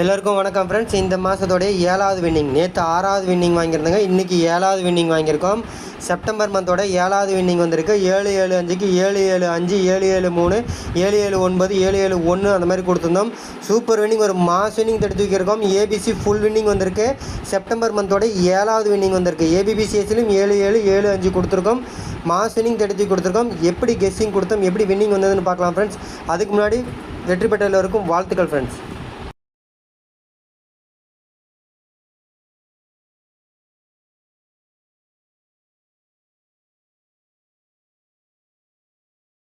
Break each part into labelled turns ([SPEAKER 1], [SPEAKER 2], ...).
[SPEAKER 1] எல்லாருக்கும் வணக்கம் ஃப்ரெண்ட்ஸ் இந்த மாதத்தோடைய ஏழாவது வின்னிங் நேற்று ஆறாவது வின்னிங் வாங்கியிருந்தாங்க. இன்றைக்கி ஏழாவது வின்னிங் வாங்கியிருக்கோம். செப்டம்பர் மந்தோட ஏழாவது வின்னிங் வந்திருக்கு. ஏழு ஏழு அஞ்சுக்கு ஏழு ஏழு அஞ்சு ஏழு ஏழு மூணு ஏழு ஏழு ஒன்பது ஏழு ஏழு ஒன்று அந்த மாதிரி கொடுத்துருந்தோம். சூப்பர் வின்னிங் ஒரு மாஸ் வின்னிங் தடுத்து வைக்கிறோம் ஏபிசி ஃபுல் வின்னிங் வந்திருக்கு. செப்டம்பர் மந்தோட ஏழாவது வின்னிங் வந்திருக்கு. ஏபிபிசிஎஸ்லையும் ஏழு ஏழு ஏழு அஞ்சு கொடுத்துருக்கோம். மாஸ் வின்னிங் தடுத்து கொடுத்துருக்கோம். எப்படி கெஸ்ஸிங் கொடுத்தோம்? எப்படி வின்னிங் வந்ததுன்னு பார்க்கலாம் ஃப்ரெண்ட்ஸ் அதுக்கு முன்னாடி வெற்றி பெற்ற எல்லோருக்கும் வாழ்த்துக்கள் friends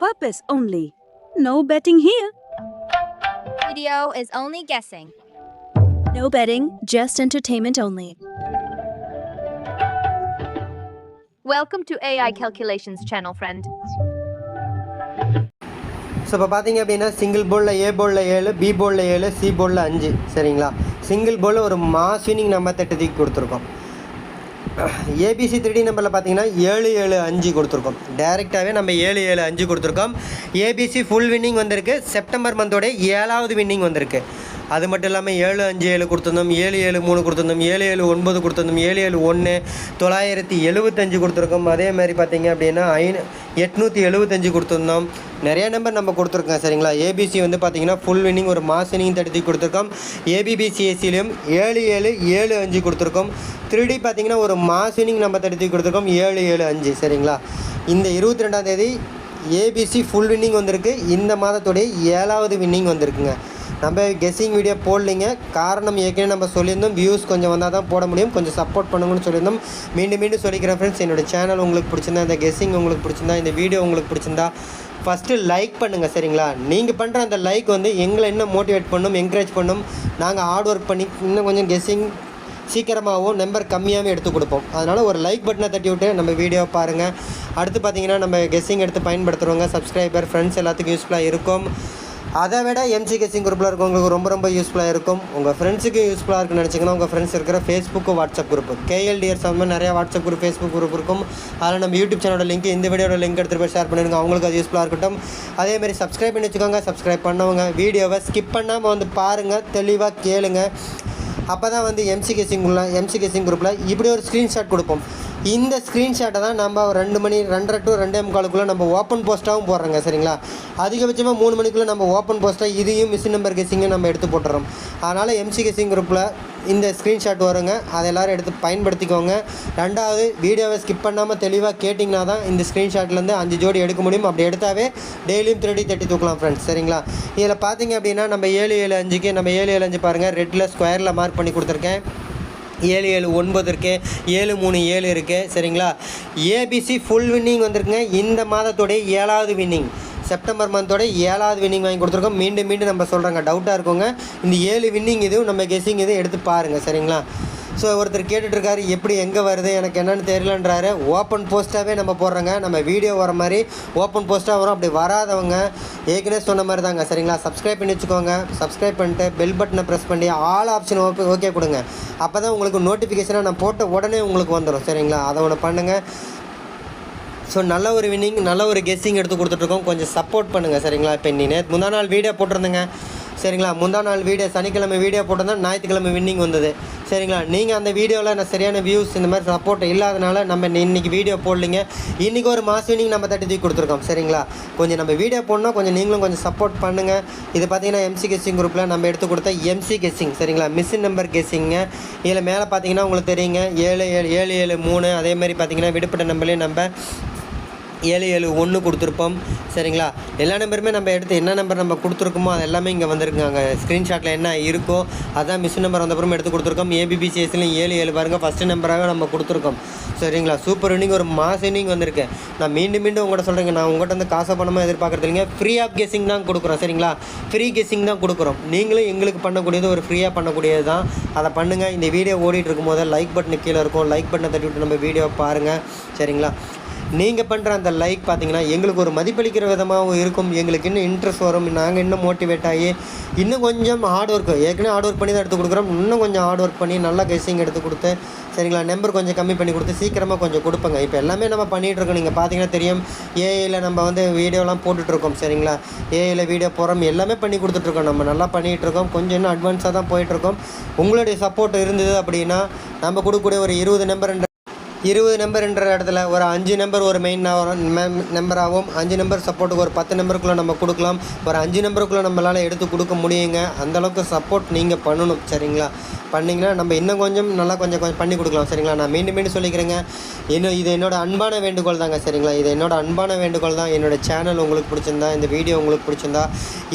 [SPEAKER 2] Purpose only. No betting here.
[SPEAKER 3] Video is only guessing.
[SPEAKER 4] No betting, just entertainment only.
[SPEAKER 3] Welcome to AI Calculations channel, friend.
[SPEAKER 1] So இப்போ பார்த்தீங்க அப்படின்னா சிங்கிள் போலில் ஏ போலில் ஏழு பி போலில் ஏழு சி போலில் அஞ்சு சரிங்களா சிங்கிள் போலில் ஒரு மாஸ் வினிங் நம்ம தட்டுக்கு கொடுத்துருக்கோம் ஏபிசி த்ரீ நம்பரில் பார்த்தீங்கன்னா ஏழு ஏழு அஞ்சு கொடுத்துருக்கோம். டைரெக்டாகவே நம்ம ஏழு ஏழு அஞ்சு கொடுத்துருக்கோம். ஏபிசி ஃபுல் வின்னிங் வந்திருக்கு. செப்டம்பர் மந்தோடைய ஏழாவது வின்னிங் வந்திருக்கு. அது மட்டும் இல்லாமல் ஏழு அஞ்சு ஏழு கொடுத்துருந்தோம் ஏழு ஏழு மூணு கொடுத்துருந்தோம் ஏழு ஏழு ஒன்பது கொடுத்துருந்தோம் ஏழு ஏழு ஒன்று தொள்ளாயிரத்தி எழுபத்தஞ்சு கொடுத்துருக்கோம். அதே மாதிரி பார்த்தீங்க அப்படின்னா ஐநூ எட்நூற்றி எழுபத்தஞ்சு கொடுத்துருந்தோம். நிறைய நம்பர் நம்ம கொடுத்துருக்கோம் சரிங்களா? ஏபிசி வந்து பார்த்தீங்கன்னா ஃபுல் வின்னிங் ஒரு மாஸ் வின்னிங் தடுத்து கொடுத்துருக்கோம். ஏபிபிசிஎஸ்சிலையும் ஏழு ஏழு ஏழு அஞ்சு கொடுத்துருக்கோம். த்ரீடி பார்த்தீங்கன்னா ஒரு மாஸ் வின்னிங் நம்ம தடுத்து கொடுத்துருக்கோம். ஏழு ஏழு அஞ்சு சரிங்களா? இந்த இருபத்தி ரெண்டாம் தேதி ஏபிசி ஃபுல் வின்னிங் வந்திருக்கு. இந்த மாதத்துடைய ஏழாவது வின்னிங் வந்திருக்குங்க. நம்ம கெஸ்ஸிங் வீடியோ போடலைங்க. காரணம் ஏற்கனவே நம்ம சொல்லியிருந்தோம். வியூஸ் கொஞ்சம் வந்தால் தான் போட முடியும். கொஞ்சம் சப்போர்ட் பண்ணுங்கன்னு சொல்லியிருந்தோம். மீண்டும் மீண்டும் சொல்லிக்கிறேன் ஃப்ரெண்ட்ஸ் என்னோட சேனல் உங்களுக்கு பிடிச்சிருந்தா இந்த கெஸ்ஸிங் உங்களுக்கு பிடிச்சிருந்தா இந்த வீடியோ உங்களுக்கு பிடிச்சிருந்தா ஃபஸ்ட்டு லைக் பண்ணுங்கள் சரிங்களா? நீங்கள் பண்ணுற அந்த லைக் வந்து எங்களை இன்னும் மோட்டிவேட் பண்ணும் என்கரேஜ் பண்ணும். நாங்கள் ஹார்ட் ஒர்க் பண்ணி இன்னும் கொஞ்சம் கெஸ்ஸிங் சீக்கிரமாகவும் நம்பர் கம்மியாகவும் எடுத்து கொடுப்போம். அதனால் ஒரு லைக் பட்டனை தட்டி விட்டு நம்ம வீடியோவை பாருங்கள் அடுத்து பார்த்தீங்கன்னா நம்ம கெஸ்ஸிங் எடுத்து பயன்படுத்துகிறவங்க சப்ஸ்கிரைபர் ஃப்ரெண்ட்ஸ் எல்லாத்துக்கும் யூஸ்ஃபுல்லாக இருக்கும். அதை விட எம்சி கெஸ்ஸிங் குரூப்பில் இருக்கவங்களுக்கு ரொம்ப ரொம்ப யூஸ்ஃபுல்லாக இருக்கும். உங்கள் ஃப்ரெண்ட்ஸுக்கு யூஸ்ஃபுல்லாக இருக்குன்னு நினச்சிங்கன்னா உங்கள் ஃப்ரெண்ட்ஸ் இருக்கிற ஃபேஸ்புக்கு வாட்ஸ்அப் குரூப் கேஎல்டிஆர் சம்மந்தமாக நிறையா வாட்ஸ்அப் குரூப் ஃபேஸ்புக் குரூப் இருக்கும். அதில் நம்ம யூடியூப் சேனலோட லிங்க் இந்த வீடியோட லிங்க் எடுத்துகிட்டு போய் ஷேர் பண்ணிடுங்க. அவங்களுக்கு அது யூஸ்ஃபுல்லாக இருக்கட்டும். அதேமாதிரி சப்ஸ்கிரைப் பண்ணி வச்சுக்கோங்க. சப்ஸ்கிரைப் பண்ணவங்க வீடியோவை ஸ்கிப் பண்ணாமல் வந்து பாருங்கள் தெளிவாக கேளுங்க. அப்போ தான் வந்து எம்சி கேசிங் எம்சி குரூப்பில் இப்படி ஒரு ஸ்க்ரீன்ஷாட் கொடுப்போம். இந்த ஸ்க்ரீன்ஷாட்டை தான் நம்ம ஒரு ரெண்டு மணி ரெண்டரை டு ரெண்டே முக்காலுக்குள்ளே நம்ம ஓப்பன் போஸ்ட்டாகவும் போடுறோங்க சரிங்களா? அதிகபட்சமாக மூணு மணிக்குள்ளே நம்ம ஓப்பன் போஸ்ட்டாக இதையும் மிஷின் நம்பர் கெஸிங்கும் நம்ம எடுத்து போட்டுறோம். அதனால் எம்சி கெஸிங் குரூப்பில் இந்த ஸ்க்ரீன்ஷாட் வருங்க. அதை எல்லோரும் எடுத்து பயன்படுத்திக்கோங்க. ரெண்டாவது வீடியோவை ஸ்கிப் பண்ணாமல் தெளிவாக கேட்டிங்கன்னா தான் இந்த ஸ்க்ரீன்ஷாட்லேருந்து அஞ்சு ஜோடி எடுக்க முடியும். அப்படி எடுத்தாவே டெய்லியும் த்ரீ தட்டி தூக்கலாம் ஃப்ரெண்ட்ஸ் சரிங்களா? இதில் பார்த்தீங்க அப்படின்னா நம்ம ஏழு ஏழு அஞ்சுக்கு நம்ம ஏழு ஏழு அஞ்சு பாருங்கள் ரெட்டில் ஸ்கொயரில் மார்க் பண்ணி கொடுத்துருக்கேன். ஏழு ஏழு ஒன்பது இருக்குது ஏழு மூணு ஏழு இருக்குது சரிங்களா? ஏபிசி ஃபுல் வின்னிங் வந்திருக்குங்க. இந்த மாதத்துடைய ஏழாவது வின்னிங் செப்டம்பர் மந்தோட ஏழாவது வின்னிங் வாங்கி கொடுத்துருக்கோம். மீண்டும் மீண்டும் நம்ம சொல்கிறாங்க டவுட்டாக இருக்குங்க. இந்த ஏழு வின்னிங் இதுவும் நம்ம கெஸ்ஸிங் இதுவும் எடுத்து பாருங்கள் சரிங்களா? ஸோ ஒருத்தர் கேட்டுட்ருக்காரு எப்படி எங்கே வருது? எனக்கு என்னென்னு தெரியலன்றாரு. ஓப்பன் போஸ்ட்டாகவே நம்ம போடுறோங்க. நம்ம வீடியோ வர மாதிரி ஓப்பன் போஸ்ட்டாக வரும். அப்படி வராதவங்க ஏற்கனவே சொன்ன மாதிரி தாங்க. சரிங்களா? சப்ஸ்கிரைப் பண்ணி வச்சுக்கோங்க. சப்ஸ்கிரைப் பண்ணிட்டு பெல் பட்டனை ப்ரெஸ் பண்ணி ஆல் ஆப்ஷன் ஓகே ஓகே கொடுங்க. அப்போ தான் உங்களுக்கு நோட்டிஃபிகேஷனாக நான் போட்ட உடனே உங்களுக்கு வந்துடும் சரிங்களா? அதை ஒன்று பண்ணுங்கள் ஸோ நல்ல ஒரு வின்னிங் நல்ல ஒரு கெஸ்ஸிங் எடுத்து கொடுத்துட்ருக்கோம். கொஞ்சம் சப்போர்ட் பண்ணுங்கள் சரிங்களா? இப்போ நீ நேற்று முந்தா நாள் வீடியோ போட்டிருந்தேங்க. சரிங்களா? முந்தா நாள் வீடியோ சனிக்கிழமை வீடியோ போட்டிருந்தா ஞாயிற்றுக்கிழமை வின்னிங் வந்தது. சரிங்களா? நீங்கள் அந்த வீடியோவில் நான் சரியான வியூஸ் இந்த மாதிரி சப்போர்ட் இல்லாதனால நம்ம இன்றைக்கி வீடியோ போடலிங்க. இன்றைக்கி ஒரு மாஸ் வின்னிங் நம்ம தட்டி தூக்கி கொடுத்துருக்கோம். சரிங்களா? கொஞ்சம் நம்ம வீடியோ போடணும். கொஞ்சம் நீங்களும் கொஞ்சம் சப்போர்ட் பண்ணுங்கள் இது பார்த்தீங்கன்னா எம்சி கெஸ்ஸிங் குரூப்பில் நம்ம எடுத்து கொடுத்த எம்சி கெஸ்ஸிங் சரிங்களா? மிஷின் நம்பர் கெஸ்ஸிங்க இதில் மேலே பார்த்தீங்கன்னா உங்களுக்கு தெரியுங்க. ஏழு ஏழு ஏழு ஏழு மூணு அதே மாதிரி பார்த்தீங்கன்னா விடுபட்ட நம்பர்லேயும் நம்ம ஏழு ஏழு ஒன்று கொடுத்துருப்போம். சரிங்களா? எல்லா நம்பருமே நம்ம எடுத்து என்ன நம்பர் நம்ம கொடுத்துருக்கோமோ அது எல்லாமே இங்கே வந்திருக்குங்க. அங்கே ஸ்க்ரீன்ஷாட்டில் என்ன இருக்கோ அதான் மிஸ் நம்பர் வந்தப்புறம் எடுத்து கொடுத்துருக்கோம். ஏபிபிசிஎஸ்லையும் ஏழு ஏழு பாருங்கள் ஃபஸ்ட்டு நம்பராக நம்ம கொடுத்துருக்கோம். சரிங்களா? சூப்பர் இன்னிங் ஒரு மாஸ் இன்னிங் வந்திருக்கு. நான் மீண்டும் மீண்டும் உங்கள்கிட்ட சொல்கிறேங்க நான் உங்கள்கிட்ட வந்து காசை பணமாக எதிர்பார்க்குறது இல்லைங்க. ஃப்ரீ ஆஃப் கெஸிங் தான் கொடுக்குறோம். சரிங்களா? ஃப்ரீ கெஸிங் தான் கொடுக்குறோம். நீங்களும் எங்களுக்கு பண்ணக்கூடியது ஒரு ஃப்ரீயாக பண்ணக்கூடியது தான். அதை பண்ணுங்கள் இந்த வீடியோ ஓடிட்டு இருக்கும்போது லைக் பட்டன் கீழே இருக்கும். லைக் பட்டனை தட்டி விட்டு நம்ம வீடியோ பாருங்கள் சரிங்களா? நீங்கள் பண்ணுற அந்த லைக் பார்த்தீங்கன்னா எங்களுக்கு ஒரு மதிப்பளிக்கிற விதமாகவும் இருக்கும். எங்களுக்கு இன்னும் இன்ட்ரெஸ்ட் வரும். நாங்கள் இன்னும் மோட்டிவேட் ஆகி இன்னும் கொஞ்சம் ஹார்ட் ஒர்க் ஏற்கனவே ஹார்ட் ஒர்க் பண்ணி தான் எடுத்து கொடுக்குறோம். இன்னும் கொஞ்சம் ஹார்ட் ஒர்க் பண்ணி நல்லா கெஸிங் எடுத்து கொடுத்து சரிங்களா நம்பர் கொஞ்சம் கம்மி பண்ணி கொடுத்து சீக்கிரமாக கொஞ்சம் கொடுப்பங்க. இப்போ எல்லாமே நம்ம பண்ணிகிட்ருக்கோம் நீங்கள் பார்த்தீங்கன்னா தெரியும் ஏஐயில் நம்ம வந்து வீடியோலாம் போட்டுட்ருக்கோம் சரிங்களா? ஏஐயில் வீடியோ போகிறோம் எல்லாமே பண்ணி கொடுத்துட்ருக்கோம் நம்ம நல்லா பண்ணிகிட்டு இருக்கோம். கொஞ்சம் இன்னும் அட்வான்ஸாக தான் போயிட்டுருக்கோம் உங்களுடைய சப்போர்ட் இருந்தது அப்படின்னா நம்ம கொடுக்கக்கூடிய ஒரு இருபது நம்பர் இருபது நம்பர்ன்ற இடத்துல ஒரு அஞ்சு நம்பர் ஒரு மெயின் நம்பராகவும் அஞ்சு நம்பர் சப்போர்ட்டுக்கு ஒரு பத்து நம்பருக்குள்ளே நம்ம கொடுக்கலாம். ஒரு அஞ்சு நம்பருக்குள்ளே நம்மளால் எடுத்து கொடுக்க முடியுங்க. அந்தளவுக்கு சப்போர்ட் நீங்கள் பண்ணணும் சரிங்களா? பண்ணிங்கன்னா நம்ம இன்னும் கொஞ்சம் நல்லா கொஞ்சம் கொஞ்சம் பண்ணி கொடுக்கலாம் சரிங்களா? நான் மீண்டும் மீண்டும் சொல்லிக்கிறேங்க. இன்னும் இது என்னோட அன்பான வேண்டுகோள் தாங்க சரிங்களா? இது என்னோட அன்பான வேண்டுகோள் தான். என்னோட சேனல் உங்களுக்கு பிடிச்சிருந்தா இந்த வீடியோ உங்களுக்கு பிடிச்சிருந்தா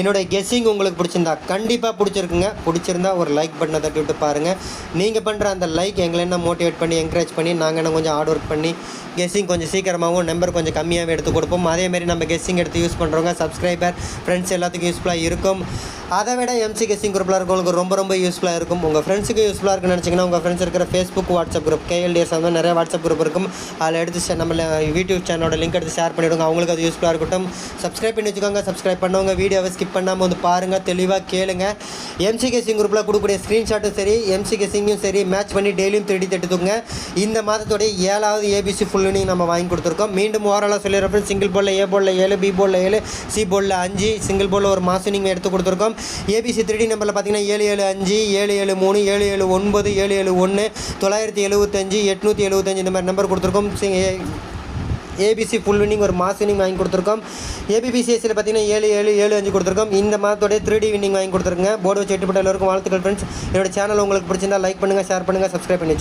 [SPEAKER 1] என்னோடய கெஸ்ஸிங் உங்களுக்கு பிடிச்சிருந்தா கண்டிப்பாக பிடிச்சிருக்குங்க. பிடிச்சிருந்தா ஒரு லைக் பட்டனை தட்டி விட்டு பாருங்கள் நீங்கள் பண்ணுற அந்த லைக் எங்களை என்ன மோட்டிவேட் பண்ணி என்கரேஜ் பண்ணி நாங்கள் என்ன கொஞ்சம் ஹார்ட் ஒர்க் பண்ணி கெஸ்ஸிங் கொஞ்சம் சீக்கிரமாகவும் நம்பர் கொஞ்சம் கம்மியாகவே எடுத்து கொடுப்போம். அதேமாரி நம்ம கெஸ்ஸிங் எடுத்து யூஸ் பண்ணுறவங்க சப்ஸ்கிரைபர் ஃப்ரெண்ட்ஸ் எல்லாத்துக்கும் யூஸ்ஃபுல்லாக இருக்கும். அதை விட எம்சி கெஸ்ஸிங் குரூப்பில் இருக்கவங்களுக்கு ரொம்ப ரொம்ப யூஸ்ஃபுல்லாக இருக்கும். உங்கள் ஃப்ரெண்ட்ஸுக்கு யூஸ்ஃபுல்லாக இருக்குன்னு நினச்சிங்கன்னா உங்கள் ஃப்ரெண்ட்ஸ் இருக்கிற ஃபேஸ்புக் வாட்ஸ்அப் குரூப் கேஎல்டிஎஸ் அந்த நிறைய வாட்ஸ்அப் குரூப் இருக்கும். அதில் எடுத்து நம்ம யூடியூப் சேனலோட லிங்க் எடுத்து ஷேர் பண்ணிவிடுங்க அவங்களுக்கு அது யூஸ்ஃபுல்லாக இருக்கட்டும். சப்ஸ்கிரைப் பண்ணி வச்சுக்கோங்க. சப்ஸ்கிரைப் பண்ணவங்க வீடியோவை ஸ்கிப் பண்ணாமல் வந்து பாருங்கள் தெளிவாக கேளுங்க. எம்சி கெஸ்ஸிங் குரூப்பில் கொடுக்கக்கூடிய ஸ்க்ரீன்ஷாட்டும் சரி எம்சி கெஸ்ஸிங்கும் சரி மேட்ச் பண்ணி டெய்லியும் தேடி தட்டுத்துங்க இந்த மாதத்துடைய ஏழாவது ஏபிசி ஃபுல் இன்னிங் நம்ம வாங்கி கொடுத்துருக்கோம். மீண்டும் ஓரளவு சொல்லிடுறப்ப சிங்கிள் போலில் ஏ போலில் ஏழு பி போலில் ஏழு சி போலில் அஞ்சு சிங்கிள் போலில் ஒரு மாதம் நீங்கள் எடுத்து கொடுத்துருக்கோம். ஏபிசி த்ரீ நம்பரில் பார்த்தீங்கன்னா ஏழு ஏழு அஞ்சு ஏழு ஏழு மூணு ஏழு ஏழு ஒன்பது ஏழு ஏழு ஒன்று தொள்ளாயிரத்தி எழுபத்தஞ்சு எட்நூற்றி எழுபத்தஞ்சு இந்த மாதிரி நம்பர் கொடுத்துருக்கோம். ஏபிசி ஃபுல் வின்னிங் ஒரு மாஸ் வின்னிங் வாங்கி கொடுத்துருக்கோம். ஏபிபிசிஎஸ்சியில் பார்த்தீங்கன்னா ஏழு ஏழு ஏழு அஞ்சு கொடுத்துருக்கோம். இந்த மாதத்தோடைய த்ரீ டி வின்னிங் வாங்கி கொடுத்துருங்க போர்டு வச்சு எட்டுப்பட்ட எல்லோருக்கும் வாழ்த்துக்கள் ஃப்ரெண்ட்ஸ் என்னோட சேனல் உங்களுக்கு பிடிச்சிருந்தா லைக் பண்ணுங்கள் ஷேர் பண்ணுங்கள் சப்ஸ்கிரைப் பண்ணி